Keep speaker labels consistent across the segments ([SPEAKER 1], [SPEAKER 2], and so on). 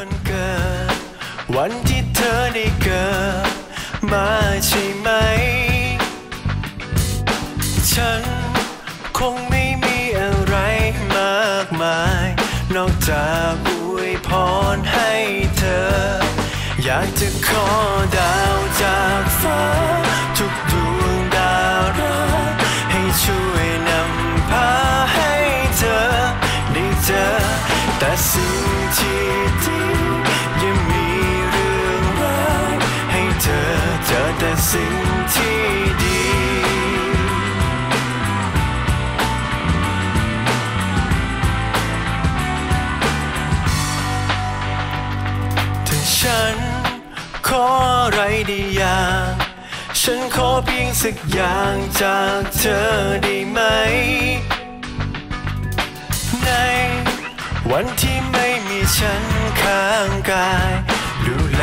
[SPEAKER 1] วันเกิด วันที่เธอได้เกิด มาใช่ไหม ฉันคงไม่มีอะไรมากมาย นอกจากอวยพรให้เธอ อยากจะขอดาวจากฟ้า สิ่งที่ดีถ้าฉันขออะไรได้อย่างฉันขอเพียงสักอย่างจากเธอได้ไหม ในวันที่ไม่มีฉันข้างกาย ดูแล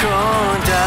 [SPEAKER 1] อเ